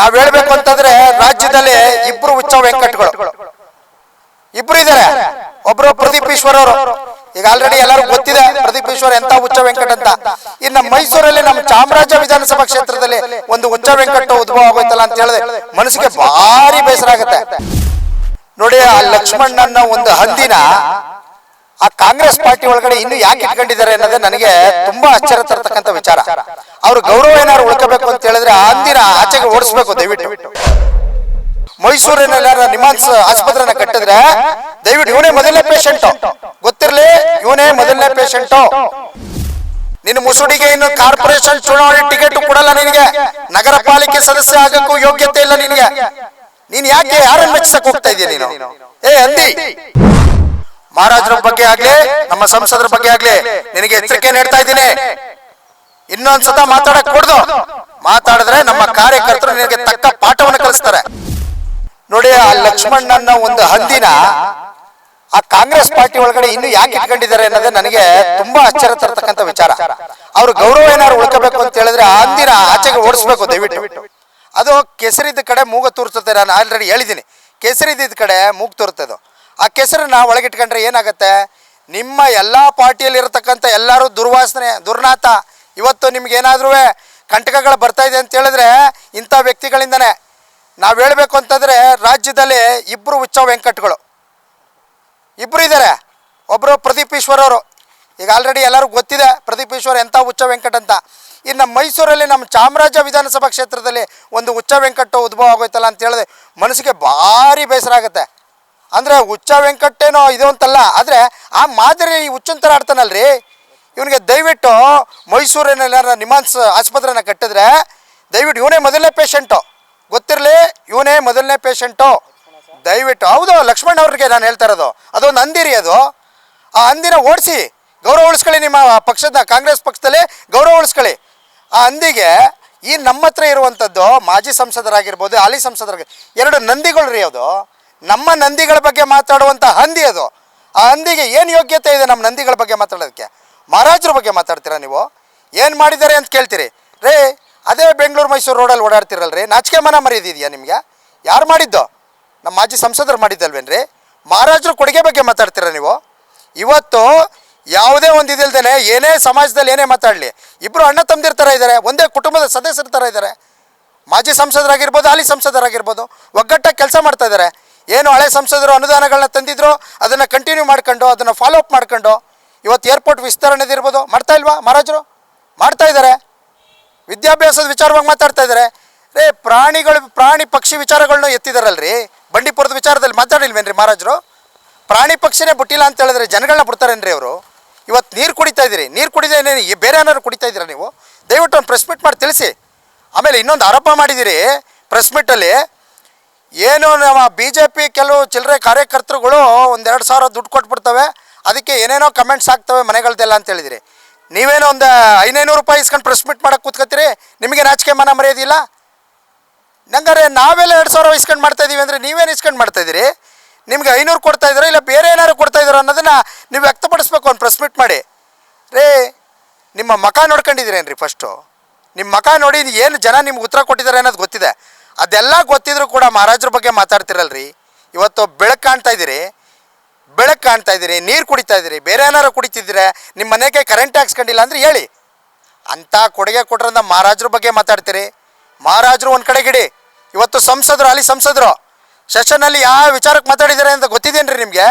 ನಾವ್ ಹೇಳ್ಬೇಕು ಅಂತಂದ್ರೆ ರಾಜ್ಯದಲ್ಲಿ ಇಬ್ರು ಉಚ್ಚ ವೆಂಕಟ್ಗಳು. ಇಬ್ರು ಇದಾರೆ. ಒಬ್ರು ಪ್ರದೀಪ್ ಈಶ್ವರ್ ಅವರು. ಈಗ ಆಲ್ರೆಡಿ ಎಲ್ಲರೂ ಗೊತ್ತಿದೆ ಪ್ರದೀಪ್ ಈಶ್ವರ್ ಎಂತ ಉಚ್ಚ ವೆಂಕಟ ಅಂತ. ಇನ್ನ ಮೈಸೂರಲ್ಲಿ ನಮ್ಮ ಚಾಮರಾಜ ವಿಧಾನಸಭಾ ಕ್ಷೇತ್ರದಲ್ಲಿ ಒಂದು ಉಚ್ಚ ವೆಂಕಟ ಉದ್ಭವ ಆಗೋಯ್ತಲ್ಲ ಅಂತ ಹೇಳಿದ್ರೆ ಮನಸ್ಸಿಗೆ ಭಾರಿ ಬೇಸರ ಆಗುತ್ತೆ. ನೋಡಿ ಆ ಲಕ್ಷ್ಮಣ್ಣನ ಒಂದು ಹಂದಿನ ಆ ಕಾಂಗ್ರೆಸ್ ಪಾರ್ಟಿ ಒಳಗಡೆ ಇನ್ನು ಯಾಕೆ ಇಟ್ಕೊಂಡಿದ್ದಾರೆ ಅನ್ನೋದೇ ನನಗೆ ತುಂಬಾ ಆಶ್ಚರ್ಯ ತರತಕ್ಕಂತ ವಿಚಾರ. ಅವ್ರ ಗೌರವ ಏನಾದ್ರು ಉಳ್ಕೋಬೇಕು ಅಂತ ಹೇಳಿದ್ರೆ ಆ ದಿನ ಆಚೆಗೆ ಓಡಿಸ್ಬೇಕು ದಯವಿಟ್ಟು. ಮೈಸೂರಿನಲ್ಲಿ ನಿಮಾನ್ಸ್ ಆಸ್ಪತ್ರೆನ ಕಟ್ಟಿದ್ರೆ ದಯವಿಟ್ಟು ಇವನೇ ಮೊದಲನೇ ಪೇಷಂಟ್ ಗೊತ್ತಿರ್ಲಿ, ಇವನೇ ಮೊದಲನೇ ಪೇಷಂಟ್ ನಿನ್ನ ಮುಸುಡಿಗೆ ಇನ್ನು ಕಾರ್ಪೊರೇಷನ್ ಚುನಾವಣೆ ಟಿಕೆಟ್ ಕೊಡಲ್ಲ ನಿನಗೆ. ನಗರ ಪಾಲಿಕೆ ಸದಸ್ಯ ಆಗಕ್ಕೂ ಯೋಗ್ಯತೆ ಇಲ್ಲ ನಿನಗೆ. ನೀನ್ ಯಾಕೆ ಯಾರನ್ನು ಮೆಚ್ಚಿಸಕ್ ಹೋಗ್ತಾ ಇದೀಯ ನೀನು? ಏ, ಅಂದಿ. ಮಹಾರಾಜರ ಬಗ್ಗೆ ಆಗ್ಲಿ, ನಮ್ಮ ಸಂಸದರ ಬಗ್ಗೆ ಆಗ್ಲಿ, ನಿನಗೆ ಎಚ್ಚರಿಕೆ ನೀಡ್ತಾ ಇದ್ದೀನಿ. ಇನ್ನೊಂದ್ಸತ ಮಾತಾಡಕ್ ಕೊಡ್ದು ಮಾತಾಡಿದ್ರೆ ನಮ್ಮ ಕಾರ್ಯಕರ್ತರು ನಿನಗೆ ತಕ್ಕ ಪಾಠವನ್ನು ಕಲಿಸ್ತಾರೆ. ನೋಡಿ, ಆ ಲಕ್ಷ್ಮಣ್ಣನ ಒಂದು ಹಂದಿನ ಆ ಕಾಂಗ್ರೆಸ್ ಪಾರ್ಟಿ ಒಳಗಡೆ ಇನ್ನು ಯಾಕೆ ಇಟ್ಕೊಂಡಿದ್ದಾರೆ ಅನ್ನೋದೇ ನನಗೆ ತುಂಬಾ ಆಶ್ಚರ್ಯ ತರತಕ್ಕಂತ ವಿಚಾರ. ಅವ್ರ ಗೌರವ ಏನಾದ್ರು ಉಳ್ಕೋಬೇಕು ಅಂತ ಹೇಳಿದ್ರೆ ಆ ಹಂದಿನ ಆಚೆಗೆ ಓಡಿಸ್ಬೇಕು ದಯವಿಟ್ಟು. ಅದು ಕೆಸರಿದ್ದ ಕಡೆ ಮೂಗ ತೋರಿಸುತ್ತೆ, ನಾನು ಆಲ್ರೆಡಿ ಹೇಳಿದ್ದೀನಿ. ಕೆಸರಿದ್ದ ಕಡೆ ಮೂಗು ಅದು ಆ ಕೆಸರನ್ನ ಒಳಗಿಟ್ಕೊಂಡ್ರೆ ಏನಾಗುತ್ತೆ? ನಿಮ್ಮ ಎಲ್ಲ ಪಾರ್ಟಿಯಲ್ಲಿ ಇರತಕ್ಕಂಥ ಎಲ್ಲರೂ ದುರ್ವಾಸನೆ ದುರ್ನಾತ ಇವತ್ತು ನಿಮ್ಗೆ ಏನಾದ್ರೂ ಕಂಟಕಗಳು ಬರ್ತಾ ಇದೆ ಅಂತ ಹೇಳಿದ್ರೆ ಇಂಥ ವ್ಯಕ್ತಿಗಳಿಂದನೇ. ನಾವು ಹೇಳಬೇಕು ಅಂತಂದ್ರೆ ರಾಜ್ಯದಲ್ಲಿ ಇಬ್ಬರು ಉಚ್ಚ ವೆಂಕಟ್ಗಳು. ಇಬ್ಬರು ಇದ್ದಾರೆ ಒಬ್ಬರು ಪ್ರದೀಪ್ ಈಶ್ವರ್ ಅವರು. ಈಗ ಆಲ್ರೆಡಿ ಎಲ್ಲರಿಗೂ ಗೊತ್ತಿದೆ ಪ್ರದೀಪ್ ಈಶ್ವರ್ ಎಂಥ ಉಚ್ಚ ವೆಂಕಟ್ ಅಂತ. ಇನ್ನು ಮೈಸೂರಲ್ಲಿ ನಮ್ಮ ಚಾಮರಾಜ ವಿಧಾನಸಭಾ ಕ್ಷೇತ್ರದಲ್ಲಿ ಒಂದು ಉಚ್ಚ ವೆಂಕಟ ಉದ್ಭವ ಆಗೋಯ್ತಲ್ಲ ಅಂತ ಹೇಳಿದ್ರೆ ಮನಸ್ಸಿಗೆ ಭಾರಿ ಬೇಸರ ಆಗುತ್ತೆ. ಅಂದರೆ ಹುಚ್ಚ ವೆಂಕಟ್ಟೇನೋ ಇದು ಅಂತಲ್ಲ, ಆದರೆ ಆ ಮಾದರಿ ಈ ಹುಚ್ಚನ ಥರ ಆಡ್ತಾನಲ್ರಿ. ಇವನಿಗೆ ದಯವಿಟ್ಟು ಮೈಸೂರಿನಲ್ಲಿ ನಿಮಾನ್ಸ್ ಆಸ್ಪತ್ರೆನ ಕಟ್ಟಿದ್ರೆ, ದಯವಿಟ್ಟು ಇವನೇ ಮೊದಲನೇ ಪೇಷಂಟು ಗೊತ್ತಿರಲಿ? ಇವನೇ ಮೊದಲನೇ ಪೇಷಂಟು ದಯವಿಟ್ಟು, ಹೌದು, ಲಕ್ಷ್ಮಣ್ ಅವ್ರಿಗೆ ನಾನು ಹೇಳ್ತಾ ಇರೋದು, ಅದೊಂದು ಅಂದಿರಿ ಅದು. ಆ ಅಂದಿನ ಓಡಿಸಿ, ಗೌರವ ಉಳಿಸ್ಕೊಳ್ಳಿ ನಿಮ್ಮ ಪಕ್ಷದ, ಕಾಂಗ್ರೆಸ್ ಪಕ್ಷದಲ್ಲಿ ಗೌರವ ಉಳಿಸ್ಕೊಳ್ಳಿ. ಆ ಅಂದಿಗೆ ಈ ನಮ್ಮ ಹತ್ರ ಇರುವಂಥದ್ದು ಮಾಜಿ ಸಂಸದರಾಗಿರ್ಬೋದು, ಹಾಲಿ ಸಂಸದರಾಗಿ, ಎರಡು ನಂದಿಗಳು ರೀ ಅದು. ನಮ್ಮ ನಂದಿಗಳ ಬಗ್ಗೆ ಮಾತಾಡುವಂಥ ಹಂದಿ ಅದು. ಆ ಹಂದಿಗೆ ಏನು ಯೋಗ್ಯತೆ ಇದೆ ನಮ್ಮ ನಂದಿಗಳ ಬಗ್ಗೆ ಮಾತಾಡೋದಕ್ಕೆ? ಮಹಾರಾಜರ ಬಗ್ಗೆ ಮಾತಾಡ್ತೀರಾ ನೀವು? ಏನು ಮಾಡಿದ್ದಾರೆ ಅಂತ ಕೇಳ್ತೀರಿ. ರೇ, ಅದೇ ಬೆಂಗಳೂರು ಮೈಸೂರು ರೋಡಲ್ಲಿ ಓಡಾಡ್ತಿರಲ್ರಿ, ನಾಚಿಕೆ ಮನ ಮರ್ಯಾದಿದೆಯಾ ನಿಮಗೆ? ಯಾರು ಮಾಡಿದ್ದೋ? ನಮ್ಮ ಮಾಜಿ ಸಂಸದರು ಮಾಡಿದ್ದಲ್ವೇನ್ರಿ? ಮಹಾರಾಜರು ಕೊಡುಗೆ ಬಗ್ಗೆ ಮಾತಾಡ್ತೀರಾ ನೀವು? ಇವತ್ತು ಯಾವುದೇ ಒಂದು ಇದಿಲ್ದೇನೆ ಏನೇ ಸಮಾಜದಲ್ಲಿ ಏನೇ ಮಾತಾಡಲಿ ಇಬ್ಬರು ಅಣ್ಣ ತಮ್ಮದಿರ ಥರ ಇದ್ದಾರೆ ಒಂದೇ ಕುಟುಂಬದ ಸದಸ್ಯರ ಥರ ಇದ್ದಾರೆ ಮಾಜಿ ಸಂಸದರಾಗಿರ್ಬೋದು ಅಲ್ಲಿ ಸಂಸದರಾಗಿರ್ಬೋದು, ಒಗ್ಗಟ್ಟಾಗಿ ಕೆಲಸ ಮಾಡ್ತಾ ಇದ್ದಾರೆ ಏನು ಹಳೆ ಸಂಸದರು ಅನುದಾನಗಳನ್ನ ತಂದಿದ್ರು, ಅದನ್ನು ಕಂಟಿನ್ಯೂ ಮಾಡ್ಕೊಂಡು, ಅದನ್ನು ಫಾಲೋ ಅಪ್ ಮಾಡ್ಕೊಂಡು, ಇವತ್ತು ಏರ್ಪೋರ್ಟ್ ವಿಸ್ತರಣೆದಿರ್ಬೋದು ಮಾಡ್ತಾ ಇಲ್ವಾ ಮಹಾರಾಜರು? ಮಾಡ್ತಾ ಇದ್ದಾರೆ ವಿದ್ಯಾಭ್ಯಾಸದ ವಿಚಾರವಾಗಿ ಮಾತಾಡ್ತಾ ಇದ್ದಾರೆ ರೇ ಪ್ರಾಣಿಗಳು, ಪ್ರಾಣಿ ಪಕ್ಷಿ ವಿಚಾರಗಳನ್ನ ಎತ್ತಿದಾರಲ್ರಿ? ಬಂಡೀಪುರದ ವಿಚಾರದಲ್ಲಿ ಮಾತಾಡಿಲ್ವೇನ್ರಿ ಮಹಾರಾಜರು? ಪ್ರಾಣಿ ಪಕ್ಷಿನೇ ಬಿಟ್ಟಿಲ್ಲ ಅಂತ ಹೇಳಿದ್ರೆ ಜನಗಳನ್ನ ಬಿಡ್ತಾರೇನ್ರಿ ಅವರು? ಇವತ್ತು ನೀರು ಕುಡಿತಾ ಇದ್ದೀರಿ ನೀರು ಕುಡಿದೇನೆ ಬೇರೆ ಏನಾದ್ರು ಕುಡಿತಾ ಇದ್ದೀರಾ ನೀವು? ದಯವಿಟ್ಟು ಒಂದು ಪ್ರೆಸ್ ಮೀಟ್ ಮಾಡಿ ತಿಳಿಸಿ. ಆಮೇಲೆ ಇನ್ನೊಂದು ಆರೋಪ ಮಾಡಿದ್ದೀರಿ ಪ್ರೆಸ್ ಮೀಟಲ್ಲಿ ಏನು ನಮ್ಮ ಬಿ ಜೆ ಪಿ ಕೆಲವು ಚಿಲ್ಲರೆ ಕಾರ್ಯಕರ್ತರುಗಳು ಒಂದೆರಡು ಸಾವಿರ ದುಡ್ಡು ಕೊಟ್ಬಿಡ್ತವೆ. ಅದಕ್ಕೆ ಏನೇನೋ ಕಮೆಂಟ್ಸ್ ಆಗ್ತವೆ ಮನೆಗಳ್ದೆಲ್ಲ ಅಂತ ಹೇಳಿದಿರಿ. ನೀವೇನೋ ಒಂದು ಐನೈನೂರು ರೂಪಾಯಿ ಇಸ್ಕೊಂಡು ಪ್ರೆಸ್ ಮೀಟ್ ಮಾಡಕ್ಕೆ ಕೂತ್ಕೊತೀರಿ ನಿಮಗೆ ನಾಚಿಕೆ ಮನ ಮರೆಯೋದಿಲ್ಲ ನಂಗಾರೆ ನಾವೆಲ್ಲ ಎರಡು ಸಾವಿರ ಇಸ್ಕೊಂಡು ಮಾಡ್ತಾ ಇದೀವಿ ಅಂದರೆ ನೀವೇನು ಇಸ್ಕೊಂಡು ಇದ್ದೀರಿ ನಿಮ್ಗೆ ಐನೂರು ಕೊಡ್ತಾ ಇದ್ದೀರಾ ಇಲ್ಲ ಬೇರೆ ಏನಾದ್ರು ಕೊಡ್ತಾ ಇದ್ದೀರಾ ಅನ್ನೋದನ್ನ ನೀವು ವ್ಯಕ್ತಪಡಿಸ್ಬೇಕು ಒಂದು ಪ್ರೆಸ್ ಮೀಟ್ ಮಾಡಿ. ರೇ, ನಿಮ್ಮ ಮಕ ನೋಡ್ಕೊಂಡಿದ್ದೀರೇನ್ರಿ ಫಸ್ಟು ನಿಮ್ಮ ಮಖ ನೋಡಿ ಏನು ಜನ ನಿಮ್ಗೆ ಉತ್ತರ ಕೊಟ್ಟಿದ್ದಾರೆ ಅನ್ನೋದು ಗೊತ್ತಿದೆ. ಅದೆಲ್ಲ ಗೊತ್ತಿದ್ರು ಕೂಡ ಮಹಾರಾಜರ ಬಗ್ಗೆ ಮಾತಾಡ್ತಿರಲ್ರಿ. ಇವತ್ತು ಬೆಳಕು ಕಾಣ್ತಾ ಇದ್ದೀರಿ. ಬೆಳಕು ಕಾಣ್ತಾ ಇದ್ದೀರಿ. ನೀರು ಕುಡಿತಾ ಇದ್ದೀರಿ. ಬೇರೆ ಏನಾರು ಕುಡಿತಿದ್ದೀರಾ? ನಿಮ್ಮ ಮನೆಗೆ ಕರೆಂಟ್ ಹಾಕ್ಸ್ಕೊಂಡಿಲ್ಲ ಅಂದ್ರೆ ಹೇಳಿ. ಅಂಥ ಕೊಡುಗೆ ಕೊಟ್ರಂದ ಮಹಾರಾಜರ ಬಗ್ಗೆ ಮಾತಾಡ್ತೀರಿ. ಮಹಾರಾಜರು ಒಂದು ಕಡೆಗಿಡಿ ಇವತ್ತು ಸಂಸದರು, ಅಲ್ಲಿ ಸಂಸದರು. ಸೆಷನ್ನಲ್ಲಿ ಯಾವ ವಿಚಾರಕ್ಕೆ ಮಾತಾಡಿದ್ದಾರೆ ಅಂತ ಗೊತ್ತಿದೇನ್ರಿ ನಿಮಗೆ?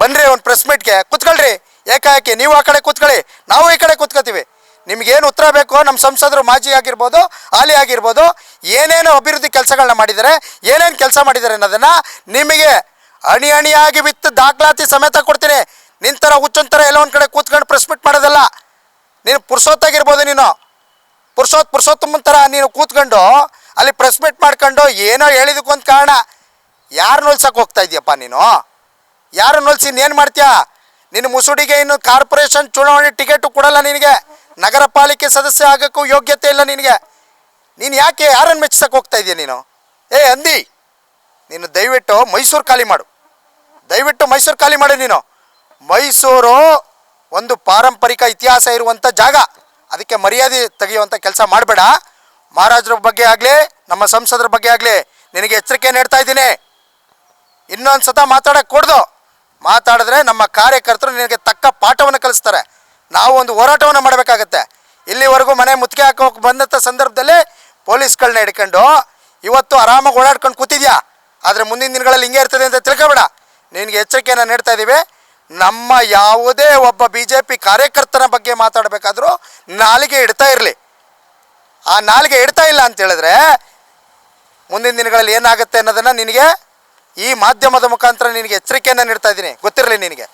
ಬನ್ನಿರಿ ಒಂದು ಪ್ರೆಸ್ ಮೀಟ್ಗೆ ಕೂತ್ಕೊಳ್ರಿ. ಏಕಾಏಕಿ, ನೀವು ಆ ಕಡೆ ಕೂತ್ಕೊಳ್ಳಿ. ನಾವು ಈ ಕಡೆ ಕೂತ್ಕೋತೀವಿ. ನಿಮ್ಗೇನು ಉತ್ತರ ಬೇಕೋ ನಮ್ಮ ಸಂಸದರು ಮಾಜಿ ಆಗಿರ್ಬೋದು, ಹಾಲಿ ಆಗಿರ್ಬೋದು, ಏನೇನು ಅಭಿವೃದ್ಧಿ ಕೆಲಸಗಳನ್ನ ಮಾಡಿದರೆ ಏನೇನು ಕೆಲಸ ಮಾಡಿದ್ದಾರೆ ಅನ್ನೋದನ್ನು ನಿಮಗೆ ಅಣಿ ಅಣಿಯಾಗಿ ಬಿತ್ತು ದಾಖಲಾತಿ ಸಮೇತ ಕೊಡ್ತೀನಿ. ನಿಂತರ ಹುಚ್ಚೊಂಥರ ಎಲ್ಲ ಒಂದು ಕಡೆ ಕೂತ್ಕೊಂಡು ಪ್ರೆಸ್ ಮೀಟ್ ಮಾಡೋದಲ್ಲ. ನೀನು ಪುರುಷೋತ್ತಾಗಿರ್ಬೋದು ನೀನು. ಪುರುಷೋತ್ ಪುರುಷೋತ್ತಮನ್ ಥರ ನೀನು ಕೂತ್ಕೊಂಡು ಅಲ್ಲಿ ಪ್ರೆಸ್ ಮೀಟ್ ಮಾಡ್ಕೊಂಡು ಏನೋ ಹೇಳಿದಕ್ಕೊಂದು ಕಾರಣ. ಯಾರು ನೋಲ್ಸಕ್ಕೆ ಹೋಗ್ತಾ ಇದೆಯಪ್ಪ ನೀನು? ಯಾರು ನೋಲ್ಸಿ ಇನ್ನೇನು ಮಾಡ್ತೀಯಾ? ನಿನ್ನ ಮುಸುಡಿಗೆ ಇನ್ನು ಕಾರ್ಪೊರೇಷನ್ ಚುನಾವಣೆ ಟಿಕೆಟು ಕೊಡಲ್ಲ ನಿನಗೆ. ನಗರ ಪಾಲಿಕೆ ಸದಸ್ಯ ಆಗೋಕ್ಕೂ ಯೋಗ್ಯತೆ ಇಲ್ಲ ನಿನಗೆ. ನೀನು ಯಾಕೆ ಯಾರನ್ನು ಮೆಚ್ಚಿಸಕ್ಕೆ ಹೋಗ್ತಾ ಇದೆಯಾ ನೀನು? ಏ, ಅಂದಿ. ನೀನು ದಯವಿಟ್ಟು ಮೈಸೂರು ಖಾಲಿ ಮಾಡು. ದಯವಿಟ್ಟು ಮೈಸೂರು ಖಾಲಿ ಮಾಡು ನೀನು. ಮೈಸೂರು ಒಂದು ಪಾರಂಪರಿಕ ಇತಿಹಾಸ ಇರುವಂಥ ಜಾಗ. ಅದಕ್ಕೆ ಮರ್ಯಾದೆ ತೆಗೆಯುವಂಥ ಕೆಲಸ ಮಾಡಬೇಡ. ಮಹಾರಾಜರ ಬಗ್ಗೆ ಆಗಲಿ, ನಮ್ಮ ಸಂಸದರ ಬಗ್ಗೆ ಆಗಲಿ, ನಿನಗೆ ಎಚ್ಚರಿಕೆ ನೀಡ್ತಾ ಇದ್ದೀನಿ. ಇನ್ನೊಂದು ಸತ ಮಾತಾಡಕ್ಕೆ ಕೊಡ್ದು. ಮಾತಾಡಿದ್ರೆ ನಮ್ಮ ಕಾರ್ಯಕರ್ತರು ನಿನಗೆ ತಕ್ಕ ಪಾಠವನ್ನು ಕಲಿಸ್ತಾರೆ. ನಾವು ಒಂದು ಹೋರಾಟವನ್ನು ಮಾಡಬೇಕಾಗತ್ತೆ. ಇಲ್ಲಿವರೆಗೂ ಮನೆ ಮುತ್ತಿಗೆ ಹಾಕೋಕೆ ಬಂದಂಥ ಸಂದರ್ಭದಲ್ಲಿ ಪೊಲೀಸ್ಗಳನ್ನ ಹಿಡ್ಕೊಂಡು ಇವತ್ತು ಆರಾಮಾಗಿ ಓಡಾಡ್ಕೊಂಡು ಕೂತಿದ್ಯಾ? ಆದರೆ ಮುಂದಿನ ದಿನಗಳಲ್ಲಿ ಹಿಂಗೆ ಇರ್ತದೆ ಅಂತ ತಿಳ್ಕೊಬೇಡ. ನಿನಗೆ ಎಚ್ಚರಿಕೆಯನ್ನು ನೀಡ್ತಾ ಇದ್ದೀವಿ ನಮ್ಮ ಯಾವುದೇ ಒಬ್ಬ ಬಿ ಜೆ ಪಿ ಕಾರ್ಯಕರ್ತನ ಬಗ್ಗೆ ಮಾತಾಡಬೇಕಾದ್ರೂ ನಾಲಿಗೆ ಇಡ್ತಾ ಇರಲಿ. ಆ ನಾಲಿಗೆ ಇಡ್ತಾ ಇಲ್ಲ ಅಂತ ಹೇಳಿದ್ರೆ ಮುಂದಿನ ದಿನಗಳಲ್ಲಿ ಏನಾಗುತ್ತೆ ಅನ್ನೋದನ್ನು ನಿನಗೆ ಈ ಮಾಧ್ಯಮದ ಮುಖಾಂತರ ನಿನಗೆ ಎಚ್ಚರಿಕೆಯನ್ನು ನೀಡ್ತಾ ಇದ್ದೀನಿ. ಗೊತ್ತಿರಲಿ ನಿನಗೆ.